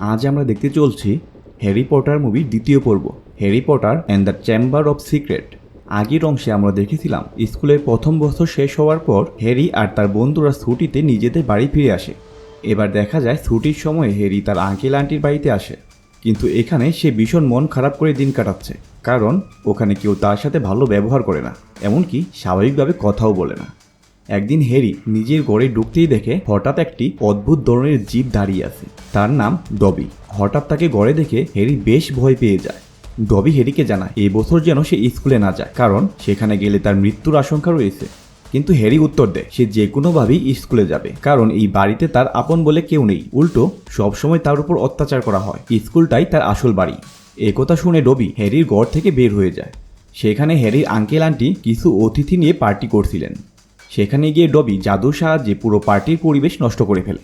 আজ আমরা দেখতে চলছি হ্যারি পটার মুভির দ্বিতীয় পর্ব, Harry Potter and the chamber of secret. আগের অংশে আমরা দেখেছিলাম, স্কুলের প্রথম বছর শেষ হওয়ার পর হ্যারি আর তার বন্ধুরা ছুটিতে নিজেদের বাড়ি ফিরে আসে। এবার দেখা যায় ছুটির সময় হ্যারি তার আঙ্কেল আন্টির বাড়িতে আসে। কিন্তু এখানে সে ভীষণ মন খারাপ করে দিন কাটাচ্ছে, কারণ ওখানে কেউ তার সাথে ভালো ব্যবহার করে না, এমনকি স্বাভাবিকভাবে কথাও বলে না। একদিন হ্যারি নিজের ঘরে ঢুকতেই দেখে হঠাৎ একটি অদ্ভুত ধরনের জীব দাঁড়িয়ে আছে। তার নাম ডবি। হঠাৎ তাকে ঘরে দেখে হ্যারি বেশ ভয় পেয়ে যায়। ডবি হ্যারিকে জানায়, এই বছর যেন সে স্কুলে না যায়, কারণ সেখানে গেলে তার মৃত্যুর আশঙ্কা রয়েছে। কিন্তু হ্যারি উত্তর দেয়, সে যে কোনোভাবেই স্কুলে যাবে, কারণ এই বাড়িতে তার আপন বলে কেউ নেই। উল্টো, সবসময় তার উপর অত্যাচার করা হয়। স্কুলটাই তার আসল বাড়ি। একথা শুনে ডবি হ্যারির ঘর থেকে বের হয়ে যায়। সেখানে হ্যারির আঙ্কেল আন্টি কিছু অতিথি নিয়ে পার্টি করছিলেন। সেখানে গিয়ে ডবি জাদুর সাহায্যে পুরো পার্টির পরিবেশ নষ্ট করে ফেলে।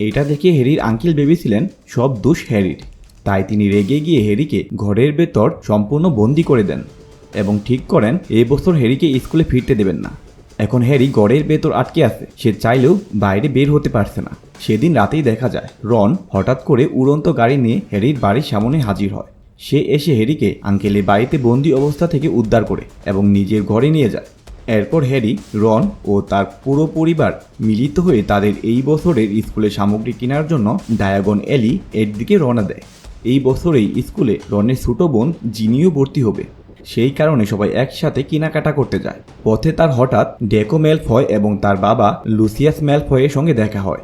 এটা দেখে হ্যারির আঙ্কেল ভেবেছিলেন, সব দোষ হ্যারির। তাই তিনি রেগে গিয়ে হ্যারিকে ঘরের ভেতর সম্পূর্ণ বন্দি করে দেন এবং ঠিক করেন এই বছর হ্যারিকে স্কুলে ফিরতে দেবেন না। এখন হ্যারি ঘরের ভেতর আটকে আছে, সে চাইলেও বাইরে বের হতে পারছে না। সেদিন রাতেই দেখা যায়, রন হঠাৎ করে উড়ন্ত গাড়ি নিয়ে হ্যারির বাড়ির সামনে হাজির হয়। সে এসে হ্যারিকে আঙ্কেলের বাড়িতে বন্দি অবস্থা থেকে উদ্ধার করে এবং নিজের ঘরে নিয়ে যায়। এরপর হ্যারি, রন ও তার পুরো পরিবার মিলিত হয়ে তাদের এই বছরের স্কুলের সামগ্রী কেনার জন্য ডায়াগন অ্যালি এর দিকে রওনা দেয়। এই বছরেই স্কুলে রনের ছোট বোন জিনিও ভর্তি হবে। সেই কারণে সবাই একসাথে কেনাকাটা করতে যায়। পথে তার হঠাৎ ডেকো ম্যালফয় এবং তার বাবা লুসিয়াস ম্যালফয়ের সঙ্গে দেখা হয়।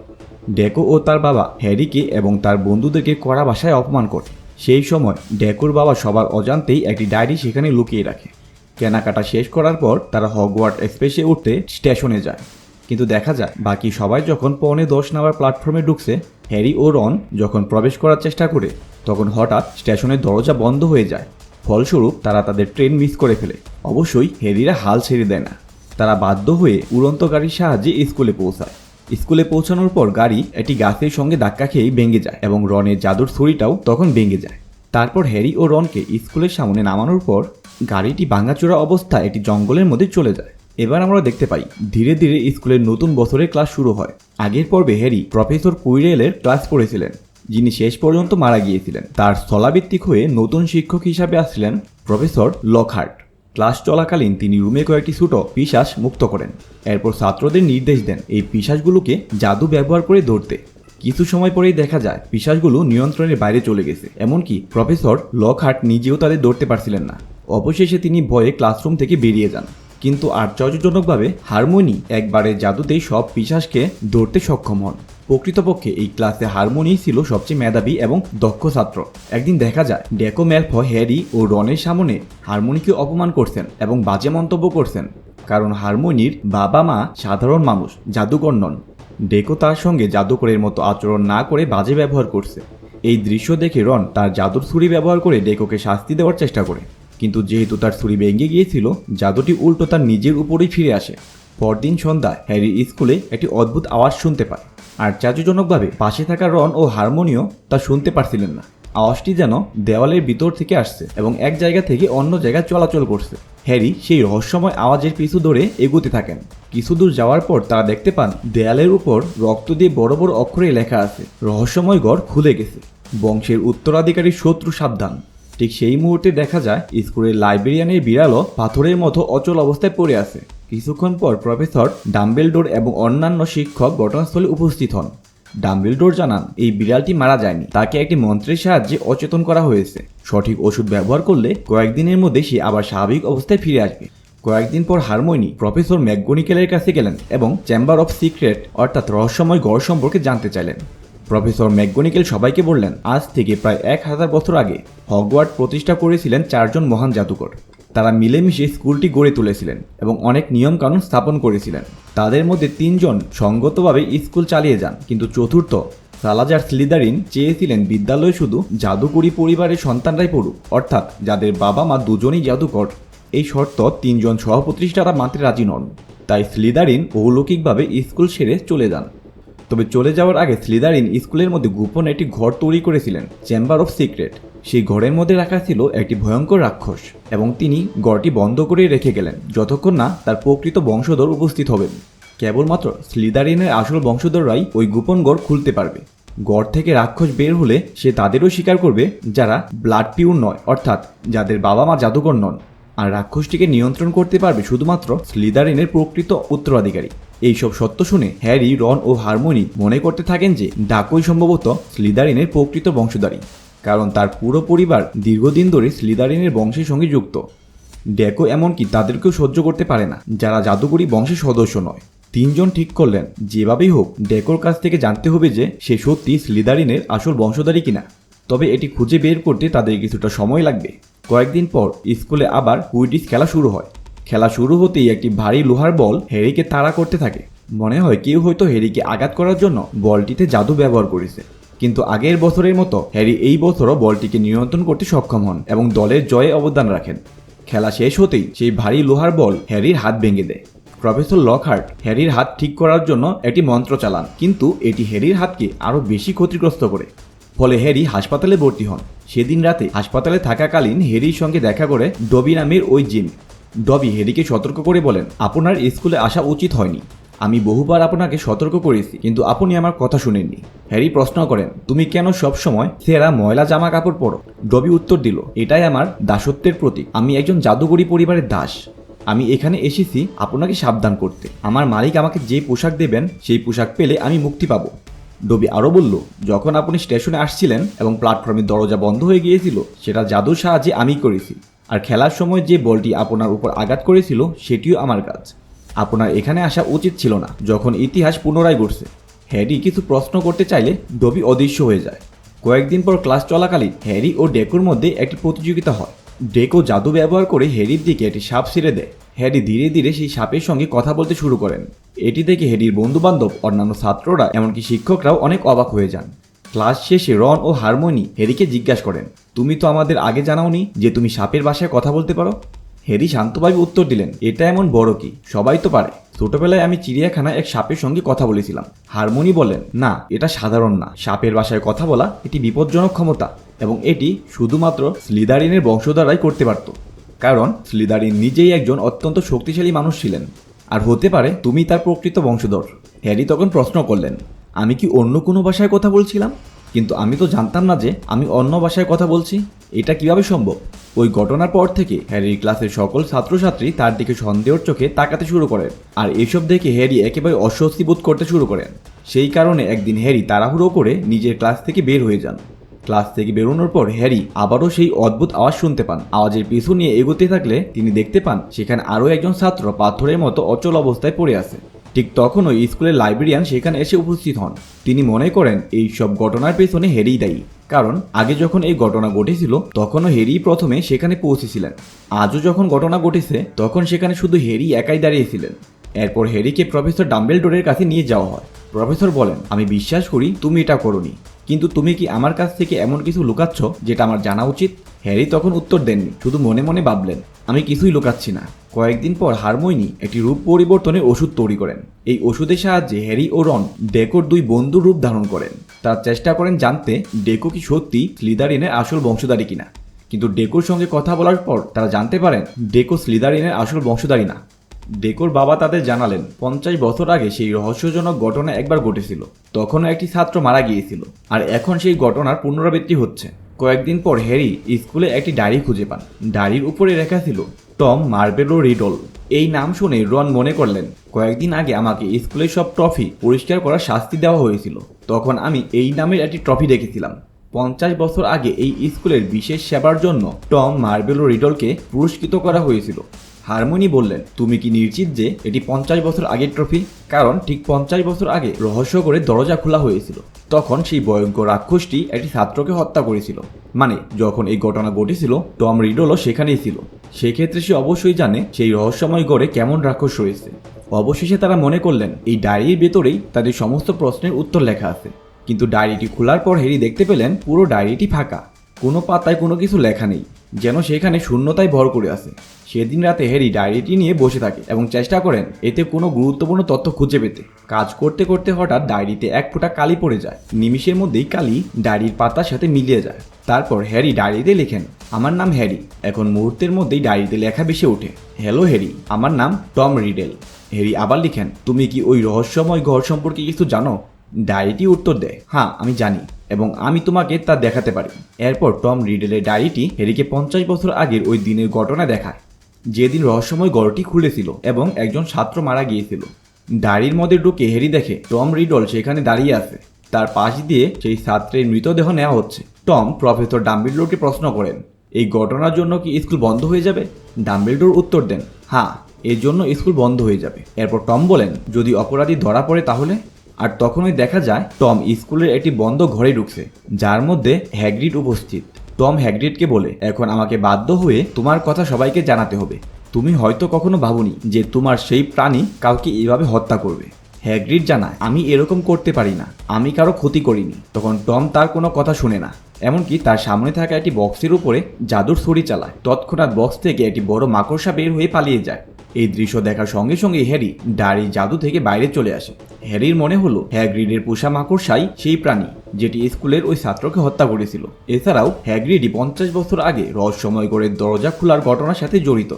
ডেকো ও তার বাবা হ্যারিকে এবং তার বন্ধুদেরকে কড়া ভাষায় অপমান করে। সেই সময় ডেকোর বাবা সবার অজান্তেই একটি ডায়েরি সেখানে লুকিয়ে রাখে। কেনাকাটা শেষ করার পর তারা হগওয়ার্ড এক্সপ্রেসে উঠতে স্টেশনে যায়। কিন্তু দেখা যায়, বাকি সবাই যখন পৌনে দশ নাম্বার প্ল্যাটফর্মে ঢুকছে, হ্যারি ও রন যখন প্রবেশ করার চেষ্টা করে, তখন হঠাৎ স্টেশনের দরজা বন্ধ হয়ে যায়। ফলস্বরূপ তারা তাদের ট্রেন মিস করে ফেলে। অবশ্যই হ্যারিরা হাল ছেড়ে দেয় না। তারা বাধ্য হয়ে উড়ন্ত গাড়ির সাহায্যে স্কুলে পৌঁছায়। স্কুলে পৌঁছানোর পর গাড়ি একটি গাছের সঙ্গে ধাক্কা খেয়েই ভেঙে যায় এবং রনের জাদুর ছুরিটাও তখন ভেঙে যায়। তারপর হ্যারি ও রনকে স্কুলের সামনে নামানোর পর গাড়িটি ভাঙাচোরা অবস্থায় একটি জঙ্গলের মধ্যে চলে যায়। এবার আমরা দেখতে পাই, ধীরে ধীরে স্কুলের নতুন বছরের ক্লাস শুরু হয়। আগের পর্বে হ্যারি প্রফেসর কুইরেলের ক্লাস করেছিলেন যিনি শেষ পর্যন্ত মারা গিয়েছিলেন। তার স্থলাভিত্তিক হয়ে নতুন শিক্ষক হিসাবে আসছিলেন প্রফেসর লকহার্ট। ক্লাস চলাকালীন তিনি রুমে কয়েকটি ছোট পিশাস মুক্ত করেন। এরপর ছাত্রদের নির্দেশ দেন এই পিশাসগুলোকে জাদু ব্যবহার করে ধরতে। কিছু সময় পরেই দেখা যায় পিশাসগুলো নিয়ন্ত্রণের বাইরে চলে গেছে। এমনকি প্রফেসর লকহার্ট নিজেও তাদের ধরতে পারছিলেন না। অবশেষে তিনি ভয়ে ক্লাসরুম থেকে বেরিয়ে যান। কিন্তু আশ্চর্যজনকভাবে হারমোনি একবারে জাদুতেই সব পিশাসকে ধরতে সক্ষম হন। প্রকৃতপক্ষে এই ক্লাসে হারমোনি ছিল সবচেয়ে মেধাবী এবং দক্ষ ছাত্র। একদিন দেখা যায়, ডেকো ম্যালফ হ্যারি ও রনের সামনে হারমোনিকে অপমান করছেন এবং বাজে মন্তব্য করছেন। কারণ হারমোনির বাবা মা সাধারণ মানুষ, জাদুকর নন। ডেকো তার সঙ্গে জাদুকরের মতো আচরণ না করে বাজে ব্যবহার করছে। এই দৃশ্য দেখে রন তার জাদুর ছুরি ব্যবহার করে ডেকোকে শাস্তি দেওয়ার চেষ্টা করে। কিন্তু যেহেতু তার ছুরি ভেঙে গিয়েছিল, জাদুটি উল্টো তার নিজের উপরেই ফিরে আসে। পরদিন সন্ধ্যা হ্যারি স্কুলে একটি অদ্ভুত আওয়াজ শুনতে পায়। আর চাচুজনকভাবে পাশে থাকা রন ও হারমোনিও তা শুনতে পারছিলেন না। আওয়াজটি যেন দেওয়ালের ভিতর থেকে আসছে এবং এক জায়গা থেকে অন্য জায়গায় চলাচল করছে। হ্যারি সেই রহস্যময় আওয়াজের পিছু ধরে এগুতে থাকেন। কিছু দূর যাওয়ার পর তারা দেখতে পান, দেয়ালের উপর রক্ত দিয়ে বড় বড় অক্ষরে লেখা আছে, রহস্যময় গড় খুলে গেছে। বংশের উত্তরাধিকারী শত্রু সাবধান। ঠিক সেই মুহূর্তে দেখা যায়, স্কুলের লাইব্রেরিয়ানের বিড়ালও পাথরের মতো অচল অবস্থায় পড়ে আছে। কিছুক্ষণ পর প্রফেসর ডাম্বেলডোর এবং অন্যান্য শিক্ষক ঘটনাস্থলে উপস্থিত হন। ডাম্বেলডোর জানান, এই বিড়ালটি মারা যায়নি। তাকে একটি মন্ত্রের সাহায্যে অচেতন করা হয়েছে। সঠিক ওষুধ ব্যবহার করলে কয়েকদিনের মধ্যে সে আবার স্বাভাবিক অবস্থায় ফিরে আসবে। কয়েকদিন পর হারমোনি, প্রফেসর ম্যাকগনিকেলের কাছে গেলেন এবং চেম্বার অফ সিক্রেট অর্থাৎ রহস্যময় গড় সম্পর্কে জানতে চাইলেন। প্রফেসর ম্যাকগনিকেল সবাইকে বললেন, আজ থেকে প্রায় এক হাজার বছর আগে হগওয়ার্ড প্রতিষ্ঠা করেছিলেন চারজন মহান জাদুকর। তারা মিলেমিশে স্কুলটি গড়ে তুলেছিলেন এবং অনেক নিয়মকানুন স্থাপন করেছিলেন। তাদের মধ্যে তিনজন সঙ্গতভাবে স্কুল চালিয়ে যান, কিন্তু চতুর্থ সালাজার স্লিদারিন চেয়েছিলেন বিদ্যালয়ে শুধু জাদুকরি পরিবারের সন্তানরাই পড়ুক, অর্থাৎ যাদের বাবা মা দুজনেই জাদুকর। এই শর্ত তিনজন সহপ্রতিষ্ঠাতা মানতে রাজি নন। তাই স্লিদারিন অলৌকিকভাবে স্কুল সেরে চলে যান। তবে চলে যাওয়ার আগে স্লিদারিন স্কুলের মধ্যে গোপন একটি ঘর তৈরি করেছিলেন চেম্বার অফ সিক্রেট সেই ঘরের মধ্যে রাখা ছিল একটি ভয়ঙ্কর রাক্ষস এবং তিনি গড়টি বন্ধ করে রেখে গেলেন, যতক্ষণ না তার প্রকৃত বংশধর উপস্থিত হবেন। কেবলমাত্র স্লিদারিনের আসল বংশধররাই ওই গোপন গড় খুলতে পারবে। গড় থেকে রাক্ষস বের হলে সে তাদেরও স্বীকার করবে, যারা ব্লাড পিউর নয়, অর্থাৎ যাদের বাবা মা জাদুকর নন। আর রাক্ষসটিকে নিয়ন্ত্রণ করতে পারবে শুধুমাত্র স্লিদারিনের প্রকৃত উত্তরাধিকারী। এইসব সত্য শুনে হ্যারি, রন ও হারমোনি মনে করতে থাকেন যে, ডাকই সম্ভবত স্লিদারিনের প্রকৃত বংশধারী কারণ তার পুরো পরিবার দীর্ঘদিন ধরে স্লিদারিনের বংশের সঙ্গে যুক্ত। ডেকো এমনকি তাদেরকেও সহ্য করতে পারে না। যারা জাদুকরী বংশের সদস্য নয়। তিনজন ঠিক করলেন, যেভাবেই হোক ডেকোর কাছ থেকে জানতে হবে যে সে সত্যি স্লিদারিনের আসল বংশধারী কিনা। তবে এটি খুঁজে বের করতে তাদের কিছুটা সময় লাগবে। কয়েকদিন পর স্কুলে আবার কুইডিস খেলা শুরু হয়। খেলা শুরু হতেই একটি ভারী লোহার বল হ্যারিকে তাড়া করতে থাকে। মনে হয় কেউ হয়তো হ্যারিকে আঘাত করার জন্য বলটিতে জাদু ব্যবহার করেছে। কিন্তু আগের বছরের মতো হ্যারি এই বছরও বলটিকে নিয়ন্ত্রণ করতে সক্ষম হন এবং দলের জয়ে অবদান রাখেন। খেলা শেষ হতেই সেই ভারী লোহার বল হ্যারির হাত ভেঙে দেয়। প্রফেসর লকহার্ট হ্যারির হাত ঠিক করার জন্য একটি মন্ত্র চালান, কিন্তু এটি হ্যারির হাতকে আরও বেশি ক্ষতিগ্রস্ত করে। ফলে হ্যারি হাসপাতালে ভর্তি হন। সেদিন রাতে হাসপাতালে থাকাকালীন হ্যারির সঙ্গে দেখা করে ডবি নামের ওই জিম ডবি হ্যারিকে সতর্ক করে বলেন, আপনার স্কুলে আসা উচিত হয়নি। আমি বহুবার আপনাকে সতর্ক করেছি, কিন্তু আপনি আমার কথা শুনেননি। হ্যারি প্রশ্ন করেন, তুমি কেন সব সময় সেরা ময়লা জামা কাপড় পরো? ডবি উত্তর দিল, এটাই আমার দাসত্বের প্রতীক। আমি একজন জাদুকরী পরিবারের দাস। আমি এখানে এসেছি আপনাকে সাবধান করতে। আমার মালিক আমাকে যে পোশাক দেবেন, সেই পোশাক পেলে আমি মুক্তি পাবো। ডবি আরও বলল, যখন আপনি স্টেশনে আসছিলেন এবং প্ল্যাটফর্মের দরজা বন্ধ হয়ে গিয়েছিল, সেটা জাদুর সাহায্যে আমি করেছি। আর খেলার সময় যে বলটি আপনার উপর আঘাত করেছিল, সেটিও আমার কাজ। আপনার এখানে আসা উচিত ছিল না, যখন ইতিহাস পুনরায় ঘটছে হ্যারি কিছু প্রশ্ন করতে চাইলে ডবি অদৃশ্য হয়ে যায়। কয়েকদিন পর ক্লাস চলাকালীন হ্যারি ও ডেকোর মধ্যে একটি প্রতিযোগিতা হয়। ডেকো জাদু ব্যবহার করে হ্যারির দিকে একটি সাপ ছিঁড়ে দেয়। হ্যারি ধীরে ধীরে সেই সাপের সঙ্গে কথা বলতে শুরু করেন। এটি দেখে হ্যারির বন্ধুবান্ধব, অন্যান্য ছাত্ররা, এমনকি শিক্ষকরাও অনেক অবাক হয়ে যান। ক্লাস শেষে রন ও হারমোনি হ্যারিকে জিজ্ঞাসা করেন, তুমি তো আমাদের আগে জানাওনি যে তুমি সাপের ভাষায় কথা বলতে পারো? হ্যারি শান্তভাবে উত্তর দিলেন, এটা এমন বড় কি? সবাই তো পারে। ছোটবেলায় আমি চিড়িয়াখানায় এক সাপের সঙ্গে কথা বলেছিলাম। হারমোনি বলেন না, এটা সাধারণ না। সাপের ভাষায় কথা বলা এটি বিপজ্জনক ক্ষমতা এবং এটি শুধুমাত্র স্লিদারিনের বংশধারাই করতে পারত। কারণ স্লিদারিন নিজেই একজন অত্যন্ত শক্তিশালী মানুষ ছিলেন। আর হতে পারে তুমি তার প্রকৃত বংশধর। হ্যারি তখন প্রশ্ন করলেন, আমি কি অন্য কোনো ভাষায় কথা বলছিলাম? কিন্তু আমি তো জানতাম না যে আমি অন্য ভাষায় কথা বলছি। এটা কীভাবে সম্ভব? ওই ঘটনার পর থেকে হ্যারির ক্লাসের সকল ছাত্রছাত্রী তার দিকে সন্দেহের চোখে তাকাতে শুরু করেন আর এসব দেখে হ্যারি একেবারে অস্বস্তি বোধ করতে শুরু করেন। সেই কারণে একদিন হ্যারি তাড়াহুড়ো করে নিজের ক্লাস থেকে বের হয়ে যান। ক্লাস থেকে বেরোনোর পর হ্যারি আবারও সেই অদ্ভুত আওয়াজ শুনতে পান। আওয়াজের পিছু নিয়ে এগোতে থাকলে তিনি দেখতে পান, সেখানে আরও একজন ছাত্র পাথরের মতো অচল অবস্থায় পড়ে আছে। ঠিক তখনই স্কুলের লাইব্রেরিয়ান সেখানে এসে উপস্থিত হন। তিনি মনে করেন, এই সব ঘটনার পেছনে হেরিই দায়ী। কারণ, আগে যখন এই ঘটনা ঘটেছিল, তখনও হেরি প্রথমে সেখানে পৌঁছেছিলেন। আজও যখন ঘটনা ঘটেছে, তখন সেখানে শুধু হেরি একাই দাঁড়িয়েছিলেন। এরপর হেরিকে প্রফেসর ডাম্বেলডোরের কাছে নিয়ে যাওয়া হয়। প্রফেসর বলেন, আমি বিশ্বাস করি তুমি এটা করনি। কিন্তু তুমি কি আমার কাছ থেকে এমন কিছু লুকাচ্ছ, যেটা আমার জানা উচিত? হ্যারি তখন উত্তর দেননি, শুধু মনে মনে ভাবলেন, আমি কিছুই লুকাচ্ছি না। কয়েকদিন পর হারমোইনি একটি রূপ পরিবর্তনের ওষুধ তৈরি করেন। এই ওষুধের সাহায্যে হ্যারি ও রন ডেকোর দুই বন্ধুর রূপ ধারণ করেন। তার চেষ্টা করেন জানতে ডেকো কি সত্যি স্লিদারিনের আসল বংশধারী কিনা। কিন্তু ডেকোর সঙ্গে কথা বলার পর তারা জানতে পারেন, ডেকো স্লিদারিনের আসল বংশধারী না। ডেকোর বাবা তাদের জানালেন, পঞ্চাশ বছর আগে সেই রহস্যজনক ঘটনা একবার ঘটেছিল। তখনও একটি ছাত্র মারা গিয়েছিল। আর এখন সেই ঘটনার পুনরাবৃত্তি হচ্ছে। কয়েকদিন পর হ্যারি স্কুলে একটি ডায়েরি খুঁজে পান। ডায়েরির উপরে লেখা ছিল, টম মার্বেলো রিডল। এই নাম শুনে রন মনে করলেন, কয়েকদিন আগে আমাকে স্কুলের সব ট্রফি পরিষ্কার করার শাস্তি দেওয়া হয়েছিল। তখন আমি এই নামের একটি ট্রফি দেখেছিলাম। পঞ্চাশ বছর আগে এই স্কুলের বিশেষ সেবার জন্য টম মার্বেলো রিডলকে পুরস্কৃত করা হয়েছিল। হারমোনি বললেন, তুমি কি নিশ্চিত যে এটি পঞ্চাশ বছর আগের ট্রফি? কারণ ঠিক পঞ্চাশ বছর আগে রহস্য করে দরজা খোলা হয়েছিল। তখন সেই ভয়ঙ্কর রাক্ষসটি একটি ছাত্রকে হত্যা করেছিল। মানে যখন এই ঘটনা ঘটেছিল, টম রিডলও সেখানেই ছিল। সেক্ষেত্রে সে অবশ্যই জানে সেই রহস্যময় গড়ে কেমন রাক্ষস রয়েছে। অবশেষে তারা মনে করলেন, এই ডায়েরির ভেতরেই তাদের সমস্ত প্রশ্নের উত্তর লেখা আছে। কিন্তু ডায়েরিটি খোলার পর হেরি দেখতে পেলেন, পুরো ডায়েরিটি ফাঁকা। কোনো পাতায় কোনো কিছু লেখা নেই। যেন সেখানে শূন্যতায় ভর করে আছে। সেদিন রাতে হ্যারি ডায়েরিটি নিয়ে বসে থাকে এবং চেষ্টা করেন এতে কোনো গুরুত্বপূর্ণ তথ্য খুঁজে পেতে। কাজ করতে করতে হঠাৎ ডায়েরিতে এক ফোঁটা কালি পড়ে যায়। নিমিষের মধ্যেই কালি ডায়েরির পাতার সাথে মিলিয়ে যায়। তারপর হ্যারি ডায়েরিতে লেখেন, আমার নাম হ্যারি। এখন মুহূর্তের মধ্যেই ডায়েরিতে লেখা বেশি ওঠে, হ্যালো হ্যারি, আমার নাম টম রিডেল। হ্যারি আবার লিখেন, তুমি কি ওই রহস্যময় ঘর সম্পর্কে কিছু জানো? ডায়েরিটি উত্তর দেয় হ্যাঁ আমি জানি এবং আমি তোমাকে তা দেখাতে পারি। এরপর টম রিডেলের ডায়েরিটি হ্যারিকে পঞ্চাশ বছর আগের ওই দিনের ঘটনা দেখায়, যেদিন রহস্যময় গড়টি খুলেছিল এবং একজন ছাত্র মারা গিয়েছিল। ডায়েরির মধ্যে ঢুকে হ্যারি দেখে টম রিডল সেখানে দাঁড়িয়ে আছে। তার পাশ দিয়ে সেই ছাত্রের মৃতদেহ নেওয়া হচ্ছে। টম প্রফেসর ডাম্বিলডোরকে প্রশ্ন করেন, এই ঘটনার জন্য কি স্কুল বন্ধ হয়ে যাবে? ডাম্বিলডোর উত্তর দেন হ্যাঁ এর জন্য স্কুল বন্ধ হয়ে যাবে। এরপর টম বলেন, যদি অপরাধী ধরা পড়ে তাহলে? আর তখনই দেখা যায় টম স্কুলের একটি বন্ধ ঘরে ঢুকছে, যার মধ্যে হ্যাগ্রিড উপস্থিত। টম হ্যাগ্রিডকে বলে, এখন আমাকে বাধ্য হয়ে তোমার কথা সবাইকে জানাতে হবে। তুমি হয়তো কখনো ভাবনি যে তোমার সেই প্রাণী কাউকে এইভাবে হত্যা করবে। হ্যাগ্রিড জানায়, আমি এরকম করতে পারি না। আমি কারও ক্ষতি করিনি। তখন টম তার কোনো কথা শুনে না। এমনকি তার সামনে থাকা একটি বক্সের উপরে জাদুর ছড়ি চালায়। তৎক্ষণাৎ বক্স থেকে একটি বড় মাকড়সা বের হয়ে পালিয়ে যায়। এই দৃশ্য দেখার সঙ্গে সঙ্গে হ্যারি ডাড়ি জাদু থেকে বাইরে চলে আসে। হ্যারির মনে হলো, হ্যাগ্রিডের পোষা মাকড়সাই সেই প্রাণী, যেটি স্কুলের ওই ছাত্রকে হত্যা করেছিল। এছাড়াও হ্যাগ্রিডই পঞ্চাশ বছর আগে রহস্যময় করে দরজা খোলার ঘটনার সাথে জড়িত।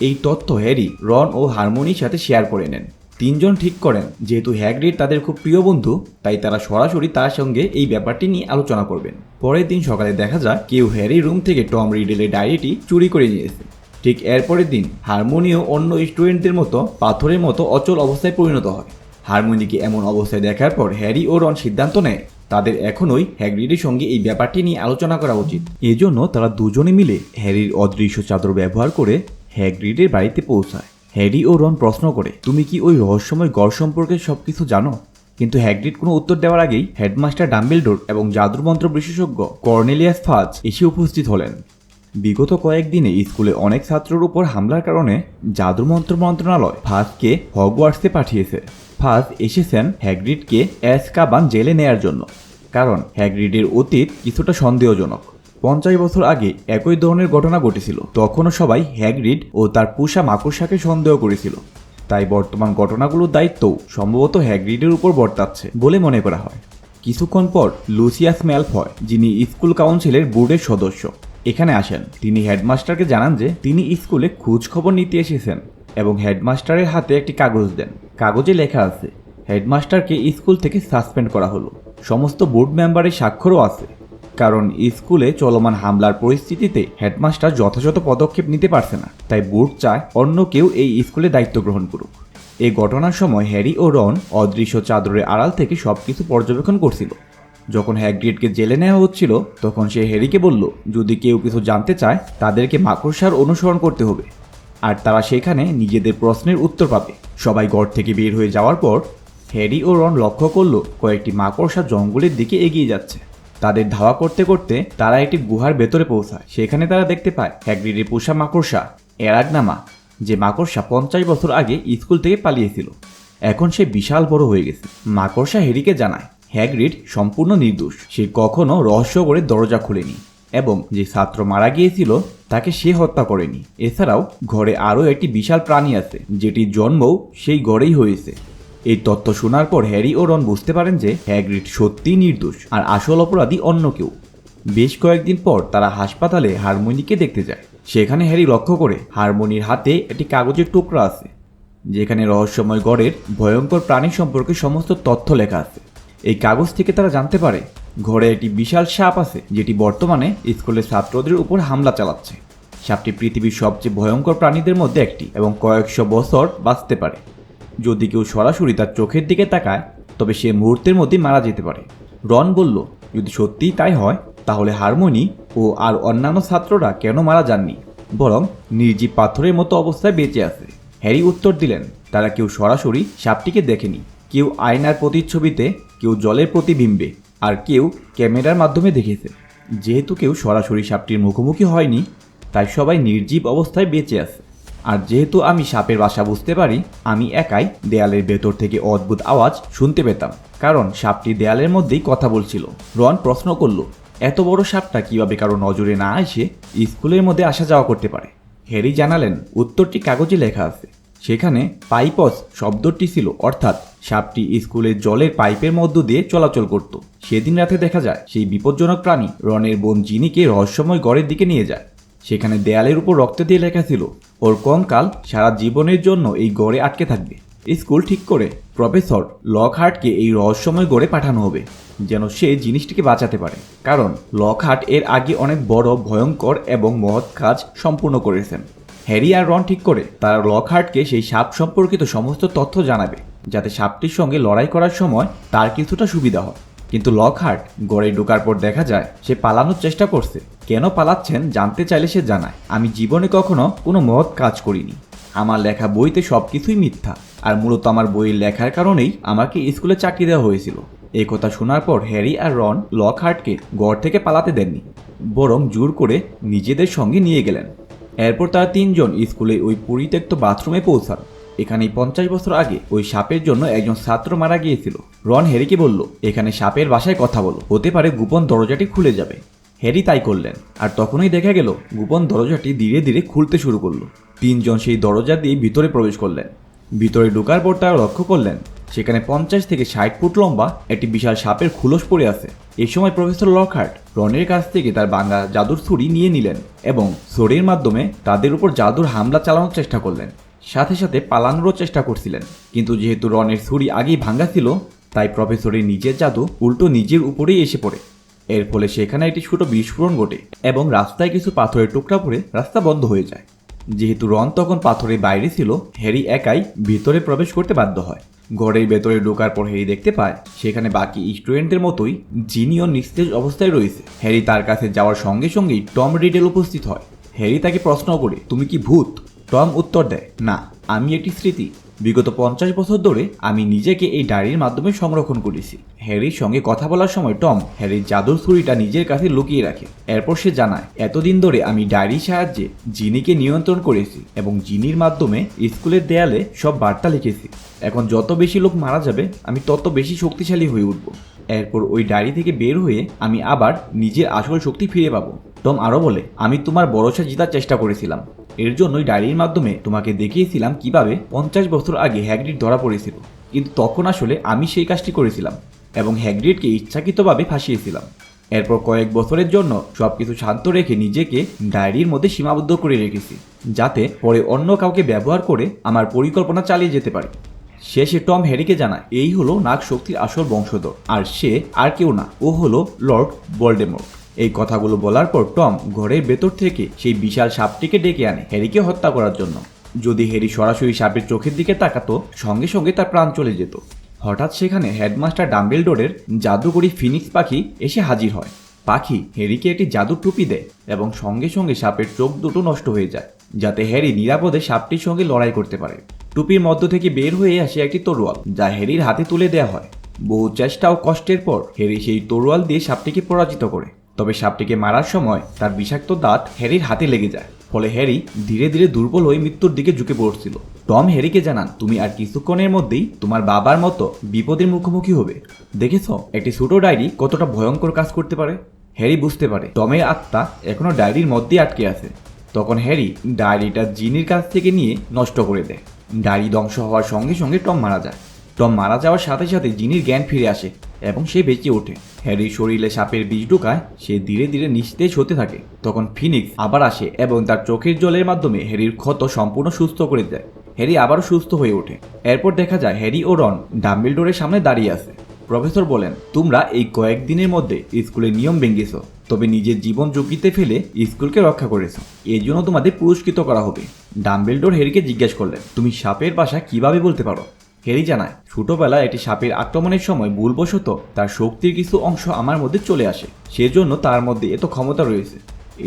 এই তথ্য হ্যারি, রন ও হারমোনির সাথে শেয়ার করে নেন। তিনজন ঠিক করেন, যেহেতু হ্যাগ্রিড তাদের খুব প্রিয় বন্ধু, তাই তারা সরাসরি তার সঙ্গে এই ব্যাপারটি নিয়ে আলোচনা করবেন। পরের দিন সকালে দেখা যায়, কেউ হ্যারি রুম থেকে টম রিডেলের ডায়েরিটি চুরি করে নিয়েছে ঠিক এরপরের দিন হারমোনিও অন্য স্টুডেন্টদের মতো পাথরের মতো অচল অবস্থায় পরিণত হয়। হারমোনিকে এমন অবস্থায় দেখার পর হ্যারি ও রন সিদ্ধান্ত নেয়, তাদের এখনই হ্যাগ্রিডের সঙ্গে এই ব্যাপারটি নিয়ে আলোচনা করা উচিত। এজন্য তারা দুজনে মিলে হ্যারির অদৃশ্য চাদর ব্যবহার করে হ্যাগ্রিডের বাড়িতে পৌঁছায়। হ্যারি ও রন প্রশ্ন করে, তুমি কি ওই রহস্যময় গড় সম্পর্কে সবকিছু জানো? কিন্তু হ্যাগ্রিড কোনো উত্তর দেওয়ার আগেই হেডমাস্টার ডাম্বেলডোর এবং জাদুমন্ত্র বিশেষজ্ঞ কর্নেলিয়াস ফাজ এসে উপস্থিত হলেন। বিগত কয়েকদিনে স্কুলে অনেক ছাত্রর উপর হামলার কারণে জাদুমন্ত্র মন্ত্রণালয় ফাজকে হগওয়ার্টসে পাঠিয়েছে। ফাজ এসেছেন হ্যাগ্রিডকে অ্যাসকাবান জেলে নেয়ার জন্য, কারণ হ্যাগ্রিডের অতীত কিছুটা সন্দেহজনক। পঞ্চাশ বছর আগে একই ধরনের ঘটনা ঘটেছিল। তখনও সবাই হ্যাগ্রিড ও তার পুষা মাকড়সাকে সন্দেহ করেছিল। তাই বর্তমান ঘটনাগুলোর দায়িত্বও সম্ভবত হ্যাগ্রিডের উপর বর্তাচ্ছে বলে মনে করা হয়। কিছুক্ষণ পর লুসিয়াস ম্যালফয়, যিনি স্কুল কাউন্সিলের বোর্ডের সদস্য এখানে আসেন। তিনি হেডমাস্টারকে জানান যে, তিনি স্কুলে খোঁজ খবর নিতে এসেছেন এবং হেডমাস্টারের হাতে একটি কাগজ দেন। কাগজে লেখা আছে, হেডমাস্টারকে স্কুল থেকে সাসপেন্ড করা হলো। সমস্ত বোর্ড মেম্বারের স্বাক্ষরও আছে। কারণ স্কুলে চলমান হামলার পরিস্থিতিতে হেডমাস্টার যথাযথ পদক্ষেপ নিতে পারছে না। তাই বোর্ড চায় অন্য কেউ এই স্কুলে দায়িত্ব গ্রহণ করুক। এই ঘটনার সময় হ্যারি ও রন অদৃশ্য চাদরের আড়াল থেকে সবকিছু পর্যবেক্ষণ করছিল। যখন হ্যাগ্রিডকে জেলে নেওয়া হচ্ছিল, তখন সে হ্যারিকে বলল, যদি কেউ কিছু জানতে চায়, তাদেরকে মাকড়সার অনুসরণ করতে হবে। আর তারা সেখানে নিজেদের প্রশ্নের উত্তর পাবে। সবাই গড় থেকে বের হয়ে যাওয়ার পর, হ্যারি ও রন লক্ষ্য করল কয়েকটি মাকড়সা জঙ্গলের দিকে এগিয়ে যাচ্ছে। তাদের ধাওয়া করতে করতে তারা একটি গুহার ভেতরে পৌঁছায়। সেখানে তারা দেখতে পায় হ্যাগ্রিডের পোষা মাকড়সা এরাগনামা, যে মাকড়সা পঞ্চাশ বছর আগে স্কুল থেকে পালিয়েছিল। এখন সে বিশাল বড় হয়ে গেছে। মাকড়সা হ্যারিকে জানায় হ্যাগ্রিড সম্পূর্ণ নির্দোষ। সে কখনো রহস্য করে দরজা খুলেনি এবং যে ছাত্র মারা গিয়েছিল, তাকে সে হত্যা করেনি। এছাড়াও ঘরে আরও একটি বিশাল প্রাণী আছে, যেটির জন্মও সেই ঘরেই হয়েছে। এই তথ্য শোনার পর হ্যারি ও রন বুঝতে পারেন যে হ্যাগ্রিড সত্যিই নির্দোষ আর আসল অপরাধী অন্য কেউ। বেশ কয়েকদিন পর তারা হাসপাতালে হারমোনিকে দেখতে যায়। সেখানে হ্যারি লক্ষ্য করে হারমোনির হাতে একটি কাগজের টুকরা আছে, যেখানে রহস্যময় গড়ের ভয়ঙ্কর প্রাণী সম্পর্কে সমস্ত তথ্য লেখা আছে। এই কাগজ থেকে তারা জানতে পারে, ঘরে একটি বিশাল সাপ আছে, যেটি বর্তমানে স্কুলের ছাত্রদের উপর হামলা চালাচ্ছে। সাপটি পৃথিবীর সবচেয়ে ভয়ঙ্কর প্রাণীদের মধ্যে একটি এবং কয়েকশো বছর বাঁচতে পারে। যদি কেউ সরাসরি তার চোখের দিকে তাকায়, তবে সে মুহূর্তের মধ্যেই মারা যেতে পারে। রন বলল, যদি সত্যিই তাই হয়, তাহলে হারমোনি ও আর অন্যান্য ছাত্ররা কেন মারা যাননি? বরং নির্জীব পাথরের মতো অবস্থায় বেঁচে আছে। হ্যারি উত্তর দিলেন, তারা কেউ সরাসরি সাপটিকে দেখেনি। কেউ আয়নার প্রতিচ্ছবিতে কেউ জলের প্রতিবিম্বে আর কেউ ক্যামেরার মাধ্যমে দেখেছে। যেহেতু কেউ সরাসরি সাপটির মুখোমুখি হয়নি, তাই সবাই নির্জীব অবস্থায় বেঁচে আছে। আর যেহেতু আমি সাপের বাসা বুঝতে পারি, আমি একাই দেয়ালের ভেতর থেকে অদ্ভুত আওয়াজ শুনতে পেতাম। কারণ সাপটি দেয়ালের মধ্যেই কথা বলছিল। রন প্রশ্ন করল, এত বড় সাপটা কীভাবে কারও নজরে না এসে স্কুলের মধ্যে আসা যাওয়া করতে পারে? হ্যারি জানালেন, উত্তরটি কাগজে লেখা আছে। সেখানে পাইপস শব্দটি ছিল, অর্থাৎ সাপটি স্কুলের জলের পাইপের মধ্য দিয়ে চলাচল করত। সেদিন রাতে দেখা যায়, সেই বিপজ্জনক প্রাণী রনের বোন জিনিকে রহস্যময় গড়ের দিকে নিয়ে যায়। সেখানে দেয়ালের উপর রক্ত দিয়ে লেখা ছিল, ওর কঙ্কাল সারা জীবনের জন্য এই গড়ে আটকে থাকবে। স্কুল ঠিক করে প্রফেসর লকহার্টকে এই রহস্যময় গড়ে পাঠানো হবে, যেন সে জিনিসটিকে বাঁচাতে পারে। কারণ লকহার্ট এর আগে অনেক বড়, ভয়ঙ্কর এবং মহৎ কাজ সম্পূর্ণ করেছেন। হ্যারি আর রন ঠিক করে, তারা লকহার্টকে সেই সাপ সম্পর্কিত সমস্ত তথ্য জানাবে, যাতে সাপটির সঙ্গে লড়াই করার সময় তার কিছুটা সুবিধা হয়। কিন্তু লকহার্ট গড়ে ঢোকার পর দেখা যায়, সে পালানোর চেষ্টা করছে। কেন পালাচ্ছেন জানতে চাইলে সে জানায়, আমি জীবনে কখনো কোনো মহৎ কাজ করিনি। আমার লেখা বইতে সব কিছুই মিথ্যা, আর মূলত আমার বইয়ের লেখার কারণেই আমাকে স্কুলে চাকরি দেওয়া হয়েছিল। এই কথা শোনার পর হ্যারি আর রন লকহার্টকে গড় থেকে পালাতে দেননি, বরং জোর করে নিজেদের সঙ্গে নিয়ে গেলেন। এরপর তারা তিনজন স্কুলে ওই পরিত্যক্ত বাথরুমে পৌঁছান। এখানেই পঞ্চাশ বছর আগে ওই সাপের জন্য একজন ছাত্র মারা গিয়েছিল। রন হ্যারিকে বলল, এখানে সাপের বাসায় কথা বলো। হতে পারে গোপন দরজাটি খুলে যাবে। হ্যারি তাই করলেন, আর তখনই দেখা গেল গোপন দরজাটি ধীরে ধীরে খুলতে শুরু করল। তিনজন সেই দরজা দিয়ে ভিতরে প্রবেশ করলেন। ভিতরে ঢোকার পর তারা লক্ষ্য করলেন সেখানে পঞ্চাশ থেকে ষাট ফুট লম্বা একটি বিশাল সাপের খুলস পড়ে আছে। এই সময় প্রফেসর লকহার্ট রনের কাছ থেকে তার বাঙ্গা জাদুর ছুরি নিয়ে নিলেন এবং ছড়ির মাধ্যমে তাদের উপর জাদুর হামলা চালানোর চেষ্টা করলেন। সাথে সাথে পালানোরও চেষ্টা করছিলেন। কিন্তু যেহেতু রনের ছুরি আগেই ভাঙ্গা ছিল, তাই প্রফেসরের নিজের জাদু উল্টো নিজের উপরেই এসে পড়ে। এর ফলে সেখানে একটি ছোট বিস্ফোরণ ঘটে এবং রাস্তায় কিছু পাথরের টুকরা পড়ে রাস্তা বন্ধ হয়ে যায়। যেহেতু রন তখন পাথরের বাইরে ছিল, হ্যারি একাই ভিতরে প্রবেশ করতে বাধ্য হয়। ঘরের ভেতরে ঢোকার পর হ্যারি দেখতে পায়, সেখানে বাকি স্টুডেন্টদের মতোই জিনিও নিস্তেজ অবস্থায় রয়েছে। হ্যারি তার কাছে যাওয়ার সঙ্গে সঙ্গেই টম রিডেল উপস্থিত হয়। হ্যারি তাকে প্রশ্ন করে, তুমি কি ভূত? টম উত্তর দেয়, না, আমি একটি স্মৃতি। বিগত পঞ্চাশ বছর ধরে আমি নিজেকে এই ডায়েরির মাধ্যমে সংরক্ষণ করেছি। হ্যারির সঙ্গে কথা বলার সময় টম হ্যারির জাদুর ছুরিটা নিজের কাছে লুকিয়ে রাখে। এরপর সে জানায়, এতদিন ধরে আমি ডায়েরির সাহায্যে জিনিকে নিয়ন্ত্রণ করেছি এবং জিনির মাধ্যমে স্কুলের দেয়ালে সব বার্তা লিখেছি। এখন যত বেশি লোক মারা যাবে, আমি তত বেশি শক্তিশালী হয়ে উঠব। এরপর ওই ডায়েরি থেকে বের হয়ে আমি আবার নিজের আসল শক্তি ফিরে পাবো। টম আরও বলে, আমি তোমার ভরসা জিতার চেষ্টা করেছিলাম। এর জন্যই ডায়েরির মাধ্যমে তোমাকে দেখিয়েছিলাম কীভাবে পঞ্চাশ বছর আগে হ্যাগরিড ধরা পড়েছিল। কিন্তু তখন আসলে আমি সেই কাজটি করেছিলাম এবং হ্যাগরিডকে ইচ্ছাকৃতভাবে ফাঁসিয়েছিলাম। এরপর কয়েক বছরের জন্য সবকিছু শান্ত রেখে নিজেকে ডায়েরির মধ্যে সীমাবদ্ধ করে রেখেছি, যাতে পরে অন্য কাউকে ব্যবহার করে আমার পরিকল্পনা চালিয়ে যেতে পারি। শেষে টম হ্যারিকে জানায়, এই হলো নাগ শক্তির আসল বংশধর, আর সে আর কেউ না। ও হলো লর্ড ভলডেমর্ট এই কথাগুলো বলার পর টম ঘরের ভেতর থেকে সেই বিশাল সাপটিকে ডেকে আনে হ্যারিকে হত্যা করার জন্য। যদি হ্যারি সরাসরি সাপের চোখের দিকে তাকাতো, সঙ্গে সঙ্গে তার প্রাণ চলে যেত। হঠাৎ সেখানে হেডমাস্টার ডাম্বেলডোরের জাদুকরি ফিনিক্স পাখি এসে হাজির হয়। পাখি হ্যারিকে একটি জাদুর টুপি দেয় এবং সঙ্গে সঙ্গে সাপের চোখ দুটো নষ্ট হয়ে যায়, যাতে হ্যারি নিরাপদে সাপটির সঙ্গে লড়াই করতে পারে। টুপির মধ্য থেকে বের হয়ে আসে একটি তরোয়াল, যা হ্যারির হাতে তুলে দেওয়া হয়। বহু চেষ্টা ও কষ্টের পর হ্যারি সেই তরোয়াল দিয়ে সাপটিকে পরাজিত করে। তবে সাপটিকে মারার সময় তার বিষাক্ত দাঁত হ্যারির হাতে লেগে যায়, ফলে হ্যারি ধীরে ধীরে দুর্বল হয়ে মৃত্যুর দিকে ঝুঁকে পড়ছিল। টম হ্যারিকে জানান, তুমি আর কিছুক্ষণের মধ্যেই তোমার বাবার মতো বিপদের মুখোমুখি হবে। দেখেছ, একটি ছোট ডায়েরি কতটা ভয়ঙ্কর কাজ করতে পারে? হ্যারি বুঝতে পারে, টমের আত্মা এখনও ডায়েরির মধ্যেই আটকে আছে। তখন হ্যারি ডায়েরিটা জিনির কাছ থেকে নিয়ে নষ্ট করে দেয়। ডায়েরি ধ্বংস হওয়ার সঙ্গে সঙ্গে টম মারা যায়। টম মারা যাওয়ার সাথে সাথে জিনির জ্ঞান ফিরে আসে। এবং সে বেঁচে ওঠে। হ্যারির শরীরে সাপের বিষ ঢোকায় সে ধীরে ধীরে নিস্তেজ হতে থাকে। তখন ফিনিক্স আবার আসে এবং তার চোখের জলের মাধ্যমে হ্যারির ক্ষত সম্পূর্ণ সুস্থ করে দেয়। হ্যারি আবারও সুস্থ হয়ে ওঠে। এরপর দেখা যায় হ্যারি ও রন ডাম্বেলডোরের সামনে দাঁড়িয়ে আছে। প্রফেসর বলেন, তোমরা এই কয়েকদিনের মধ্যে স্কুলের নিয়ম ভেঙেছ, তবে নিজের জীবন ঝুঁকিতে ফেলে স্কুলকে রক্ষা করেছ। এর জন্য তোমাদের পুরস্কৃত করা হবে। ডাম্বেলডোর হেরিকে জিজ্ঞেস করলেন, তুমি সাপের বাসা কীভাবে বলতে পারো? হ্যারি জানায়, ছোটবেলায় একটি সাপের আক্রমণের সময় ভুলবশত তার শক্তির কিছু অংশ আমার মধ্যে চলে আসে, সেজন্য তার মধ্যে এত ক্ষমতা রয়েছে।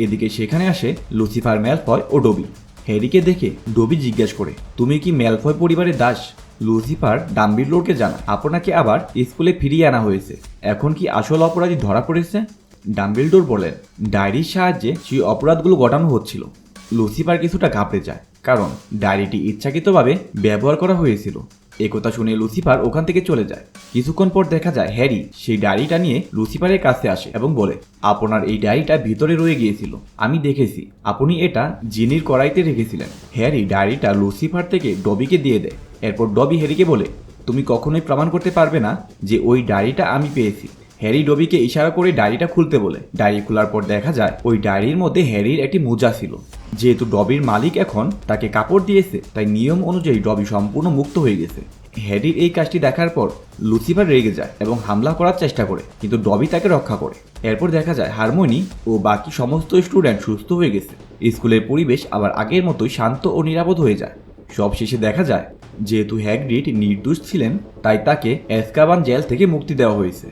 এদিকে সেখানে আসে লুসিফার ম্যালফয় ও ডবি। হ্যারিকে দেখে ডবি জিজ্ঞেস করে, তুমি কি ম্যালফয় পরিবারের দাস? লুসিফার ডাম্বিলডোরকে জানা আপনাকে আবার স্কুলে ফিরিয়ে আনা হয়েছে। এখন কি আসল অপরাধী ধরা পড়েছে? ডাম্বিলডোর বলেন, ডায়েরির সাহায্যে সেই অপরাধগুলো ঘটানো হচ্ছিল। লুসিফার কিছুটা ঘাবড়ে যায়, কারণ ডায়েরিটি ইচ্ছাকৃতভাবে ব্যবহার করা হয়েছিল। একথা শুনে লুসিফার ওখান থেকে চলে যায়। কিছুক্ষণ পর দেখা যায় হ্যারি সেই ডায়েরিটা নিয়ে লুসিফারের কাছে আসে এবং বলে, আপনার এই ডায়েরিটা ভিতরে রয়ে গিয়েছিল। আমি দেখেছি। আপনি এটা জিনির কড়াইতে রেখেছিলেন। হ্যারি ডায়েরিটা লুসিফার থেকে ডবিকে দিয়ে দেয়। এরপর ডবি হ্যারিকে বলে, তুমি কখনোই প্রমাণ করতে পারবে না যে ওই ডায়েরিটা আমি পেয়েছি। হ্যারি ডবিকে ইশারা করে ডায়েরিটা খুলতে বলে। ডায়েরি খোলার পর দেখা যায়, ওই ডায়েরির মধ্যে হ্যারির একটি মোজা ছিল। যেহেতু ডবির মালিক এখন তাকে কাপড় দিয়েছে, তাই নিয়ম অনুযায়ী ডবি সম্পূর্ণ মুক্ত হয়ে গেছে। হ্যারির এই কাজটি দেখার পর লুসিফার রেগে যায় এবং হামলা করার চেষ্টা করে, কিন্তু ডবি তাকে রক্ষা করে। এরপর দেখা যায় হারমোনি ও বাকি সমস্ত স্টুডেন্ট সুস্থ হয়ে গেছে। স্কুলের পরিবেশ আবার আগের মতোই শান্ত ও নিরাপদ হয়ে যায়। সব শেষে দেখা যায়, যেহেতু হ্যাগরিড নির্দোষ ছিলেন, তাই তাকে এসকাবান জেল থেকে মুক্তি দেওয়া হয়েছে।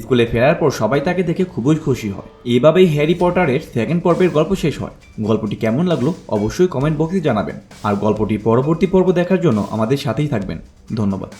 স্কুলে ফেরার পর সবাই তাকে দেখে খুবই খুশি হয়। এভাবেই হ্যারি পটারের সেকেন্ড পর্বের গল্প শেষ হয়। গল্পটি কেমন লাগল অবশ্যই কমেন্ট বক্সে জানাবেন। আর গল্পটি পরবর্তী পর্ব দেখার জন্য আমাদের সাথেই থাকবেন। ধন্যবাদ।